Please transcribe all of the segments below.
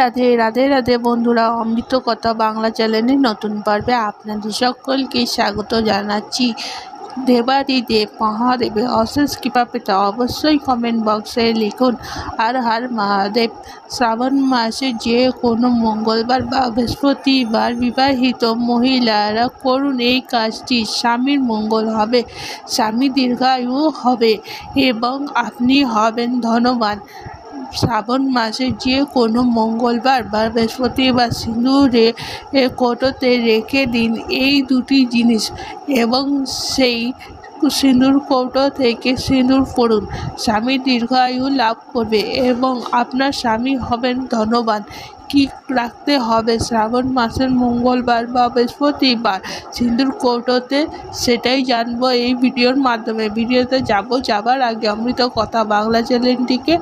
রাধে রাধে রাধে বন্ধুরা, অমৃত কথা বাংলা চ্যানেলের নতুন পর্বে আপনাদের সকলকে স্বাগত জানাচ্ছি। দেবাদিদেব মহাদেবের অশেষ কৃপা পেতে অবশ্যই কমেন্ট বক্সে লিখুন আর হার মহাদেব, শ্রাবণ মাসে যে কোনো মঙ্গলবার বা বৃহস্পতিবার বিবাহিত মহিলারা করুন এই কাজটি। স্বামীর মঙ্গল হবে, স্বামী দীর্ঘায়ু হবে এবং আপনি হবেন ধনবান। শ্রাবণ মাসে যে কোনো মঙ্গলবার বা বৃহস্পতিবার সিঁদুরে কোটোতে রেখে দিন এই দুটি জিনিস এবং সেই সিঁদুর কৌটো থেকে সিঁদুর পড়ুন। স্বামী দীর্ঘায়ু লাভ করবে এবং আপনার স্বামী হবেন ধনবান। কী রাখতে হবে। শ্রাবণ মাসের মঙ্গলবার বা বৃহস্পতিবার সিঁদুর কৌটোতে সেটাই জানব এই ভিডিওর মাধ্যমে। ভিডিওতে যাব যাবার আগে অমৃত কথা বাংলা চ্যানেলটিকে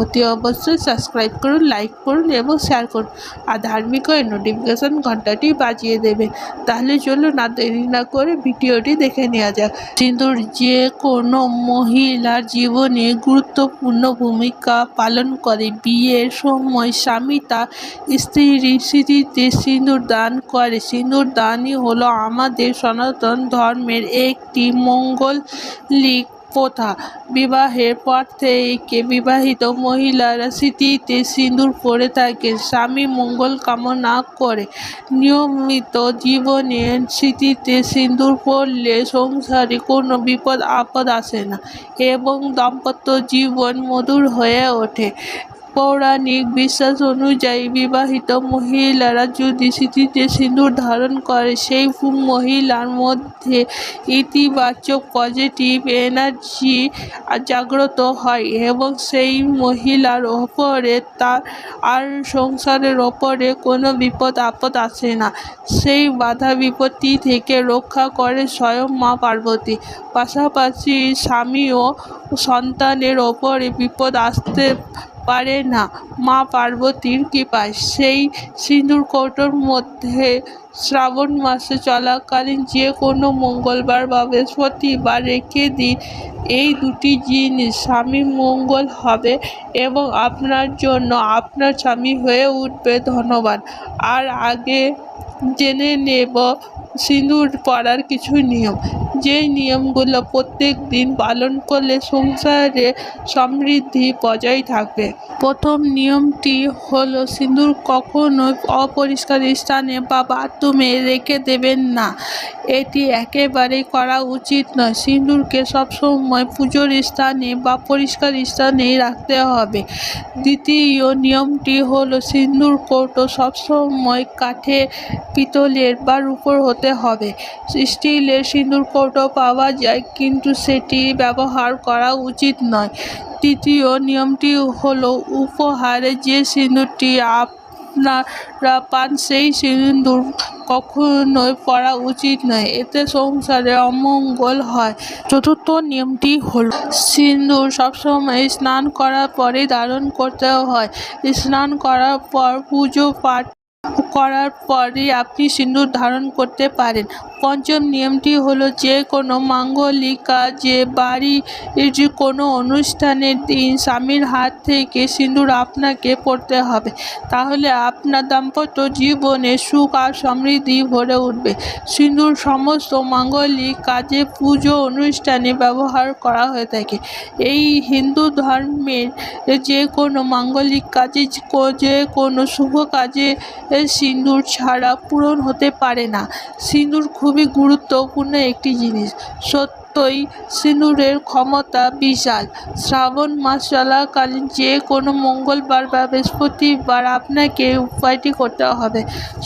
অতি অবশ্যই সাবস্ক্রাইব করুন, লাইক করুন এবং শেয়ার করুন আর ধার্মিক ওই নোটিফিকেশন ঘন্টাটি বাজিয়ে দেবে তাহলে চলুন না দেরি না করে ভিডিওটি দেখে নেওয়া যাক। সিঁদুর যে কোনো মহিলার জীবনে গুরুত্বপূর্ণ ভূমিকা পালন করে। বিয়ের সময় স্বামী তার স্ত্রীর স্মৃতিতে সিঁদুর দান করে, সিঁদুর দানই হলো আমাদের সনাতন ধর্মের একটি মঙ্গলিক প্রথা। বিবাহের পর থেকে বিবাহিত মহিলারা স্মৃতিতে সিঁদুর পরে থাকেন। স্বামী মঙ্গল কামনা করে নিয়মিত জীবনে স্মৃতিতে সিঁদুর পরলে সংসারে কোনো বিপদ আপদ আসে না এবং দাম্পত্য জীবন মধুর হয়ে ওঠে। পৌরাণিক বিশ্বাস অনুযায়ী বিবাহিত মহিলারা যদি স্মৃতিতে সিঁদুর ধারণ করে, সেই মহিলার মধ্যে ইতিবাচক পজিটিভ এনার্জি জাগ্রত হয় এবং সেই মহিলার ওপরে তার আর সংসারের ওপরে কোনো বিপদ আপদ আসে না। সেই বাধা বিপত্তি থেকে রক্ষা করে স্বয়ং মা পার্বতী। পাশাপাশি স্বামী ও সন্তানের ওপরে বিপদ আসতে পারে না। মা পার্বতীর কৃপায় সেই সিঁদুর কৌটোর মধ্যে শ্রাবণ মাসে চলাকালীন যে কোনো মঙ্গলবার বা বৃহস্পতিবার রেখে দিন। এই দুটি জিনিস স্বামী মঙ্গল হবে এবং আপনার জন্য আপনার স্বামী হয়ে উঠবে ধন্যবাদ আর আগে জেনে নেব সিঁদুর পরার কিছু নিয়ম। যে নিয়মগুলো প্রত্যেক দিন পালন করলে সংসারে সমৃদ্ধি বজায় থাকবে। প্রথম নিয়মটি হলো সিঁদুর কখনো অপরিষ্কার স্থানে বা বাথরুমে রেখে দেবেন না। এটি একেবারেই করা উচিত নয়। সিঁদুরকে সবসময় পুজোর স্থানে বা পরিষ্কার স্থানেই রাখতে হবে। দ্বিতীয় নিয়মটি হলো সিঁদুর কৌটো সবসময় কাঠে, পিতলের বা রূপোর হতে হবে। স্টিলের সিঁদুর কৌটো পাওয়া যায়, কিন্তু সেটি ব্যবহার করা উচিত নয়। তৃতীয় নিয়মটি হলো উপহারে যে সিঁদুরটি আপনারা পান, সেই সিঁদুর কখনোই পরা উচিত নয়, এতে সংসারে অমঙ্গল হয়। চতুর্থ নিয়মটি হল সিঁদুর সবসময় স্নান করার পরেই ধারণ করতে হয়। স্নান করার পর পুজো পাঠ করার পরেই আপনি সিঁদুর ধারণ করতে পারেন। পঞ্চম নিয়মটি হলো যে কোনো মাঙ্গলিক কাজে বাড়ির যে কোনো অনুষ্ঠানের দিন স্বামীর হাত থেকে সিঁদুর আপনাকে পড়তে হবে। তাহলে আপনার দাম্পত্য জীবনে সুখ আর সমৃদ্ধি ভরে উঠবে। সিঁদুর সমস্ত মাঙ্গলিক কাজে পুজো অনুষ্ঠানে ব্যবহার করা হয়ে থাকে। এই হিন্দু ধর্মের যে কোনো মাঙ্গলিক কাজে, যে কোনো শুভ কাজে সিঁদুর ছাড়া পূরণ হতে পারে না। সিঁদুর খুবই গুরুত্বপূর্ণ একটি জিনিস। সত্যই সিঁদুরের ক্ষমতা বিশাল। শ্রাবণ মাস চলাকালীন যে কোনো মঙ্গলবার বা বৃহস্পতিবার আপনাকে উপায়টি করতে হবে।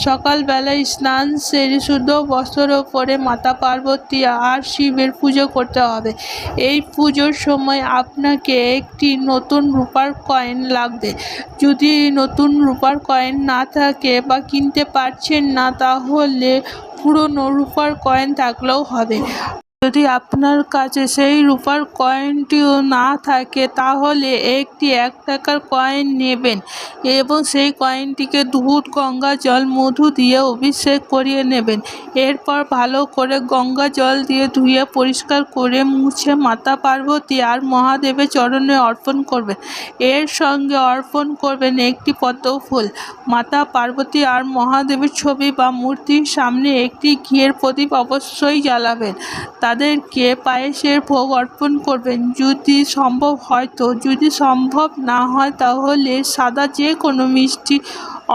সকালবেলায় স্নান সেরে শুদ্ধ বস্ত্র পরে মাতা পার্বতী আর শিবের পুজো করতে হবে। এই পুজোর সময় আপনাকে একটি নতুন রূপার কয়েন লাগবে। যদি নতুন রূপার কয়েন না থাকে বা কিনতে পারছেন না, তাহলে পুরনো রূপার কয়েন থাকলেও হবে। যদি আপনার কাছে সেই রূপার কয়েনটিও না থাকে, তাহলে একটি এক টাকার কয়েন নেবেন এবং সেই কয়েনটিকে দুধ গঙ্গা জল, মধু দিয়ে অভিষেক করিয়ে নেবেন। এরপর ভালো করে গঙ্গা জল দিয়ে ধুয়ে পরিষ্কার করে মুছে মাতা পার্বতী আর মহাদেবের চরণে অর্পণ করবেন। এর সঙ্গে অর্পণ করবেন একটি পদ্ম ফুল মাতা পার্বতী আর মহাদেবের ছবি বা মূর্তির সামনে একটি ঘিয়ের প্রদীপ অবশ্যই জ্বালাবেন। তাদেরকে পায়েসের ভোগ অর্পণ করবেন। যদি সম্ভব হয় তো। যদি সম্ভব না হয় তাহলে সাদা যে কোনো মিষ্টি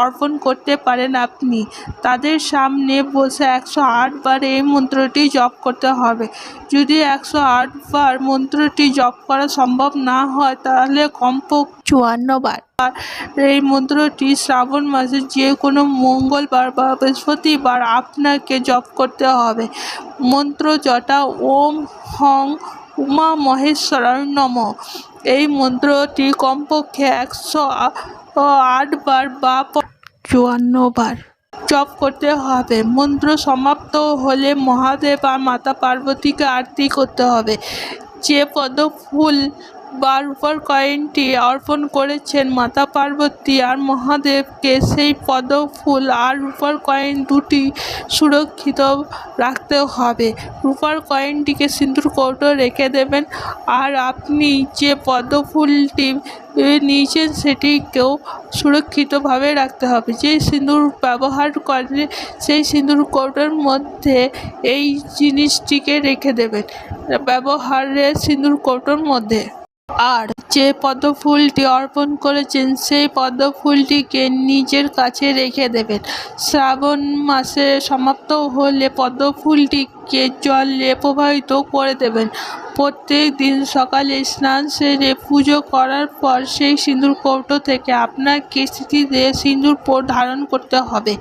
অর্পণ করতে পারেন আপনি। তাদের সামনে বসে একশো আট বার এই মন্ত্রটি জপ করতে হবে। যদি একশো আট বার মন্ত্রটি জপ করা সম্ভব না হয়, তাহলে কমপক চুয়ান্ন বার এই মন্ত্রটি শ্রাবণ মাসের যে কোনো মঙ্গলবার বা বৃহস্পতিবার আপনাকে জপ করতে হবে। মন্ত্র জটা ওম হং উমা মহেশ্বর নম। এই মন্ত্রটি কমপক্ষে একশো আটবার বা চুয়ান্ন বার জপ করতে হবে। মন্ত্র সমাপ্ত হলে মহাদেব আর মাতা পার্বতীকে আরতি করতে হবে। যে পদ্ম ফুল বা রূপার কয়েনটি অর্পণ করেছেন মাতা পার্বতী আর মহাদেবকে, সেই পদ্ম ফুল আর রূপার কয়েন দুটি সুরক্ষিত রাখতে হবে। রূপার কয়েনটিকে সিঁদুর কৌটো রেখে দেবেন। আর আপনি যে পদ্ম ফুলটি এ নিয়েছেন সেটিকেও সুরক্ষিতভাবে রাখতে হবে। যে সিঁদুর ব্যবহার করে, সেই সিঁদুর কৌটোর মধ্যে এই জিনিসটিকে রেখে দেবেন। ব্যবহারের সিঁদুর কৌটোর মধ্যে। আর যে পদ্মফুলটি অর্পণ করেছেন, সেই পদ্মফুলটিকে নিজের কাছে রেখে দেবেন। শ্রাবণ মাসে সমাপ্ত হলে পদ্ম ফুলটিকে জলে প্রবাহিত করে দেবেন? প্রত্যেক দিন সকালে স্নান সেরে পুজো করার পর সেই সিঁদুর কৌটো থেকে আপনাকে স্মৃতিতে সিঁদুর পো- ধারণ করতে হবে।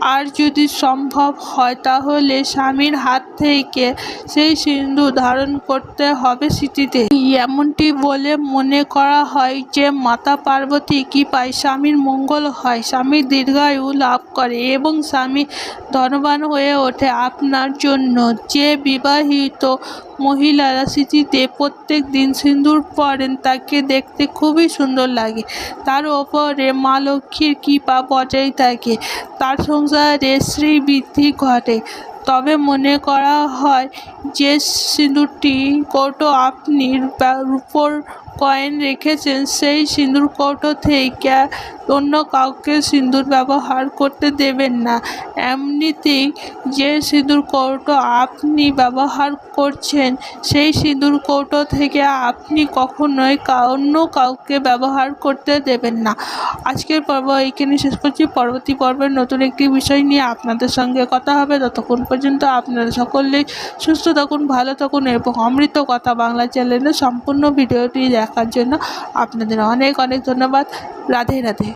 আর যদি সম্ভব হয় তাহলে স্বামীর হাত থেকে সেই সিঁদুর ধারণ করতে হবে স্মৃতিতে এমনটি বলে মনে করা হয় যে মাতা পার্বতী কি পায় স্বামীর মঙ্গল হয়, স্বামী দীর্ঘায়ু লাভ করে এবং স্বামী ধনবান হয়ে ওঠে। আপনার জন্য যে বিবাহিত মহিলারা স্মৃতিতে প্রত্যেক দিন সিঁদুর পরেন, তাকে দেখতে খুবই সুন্দর লাগে। তার ওপরে মা লক্ষ্মীর কৃপা বজায় থাকে। তার সংসারে শ্রী বৃদ্ধি ঘটে। তবে মনে করা হয় যে সিঁদুরটি কৌটো আপনি রূপোর কয়েন রেখেছেন, সেই সিঁদুর কৌটো থেকে অন্য কাউকে সিঁদুর ব্যবহার করতে দেবেন না। এমনিতেই যে সিঁদুর কৌটো আপনি ব্যবহার করছেন, সেই সিঁদুর কৌটো থেকে আপনি কখনোই অন্য কাউকে ব্যবহার করতে দেবেন না। আজকের পর্ব এইখানে শেষ করছি। পরবর্তী পর্বের নতুন একটি বিষয় নিয়ে আপনাদের সঙ্গে কথা হবে। ততক্ষণ পর্যন্ত আপনারা সকলেই সুস্থ থাকুন, ভালো থাকুন এবং অমৃত কথা বাংলা চ্যানেলে সম্পূর্ণ ভিডিওটি দেখার জন্য আপনাদের অনেক অনেক ধন্যবাদ। রাধে রাধে।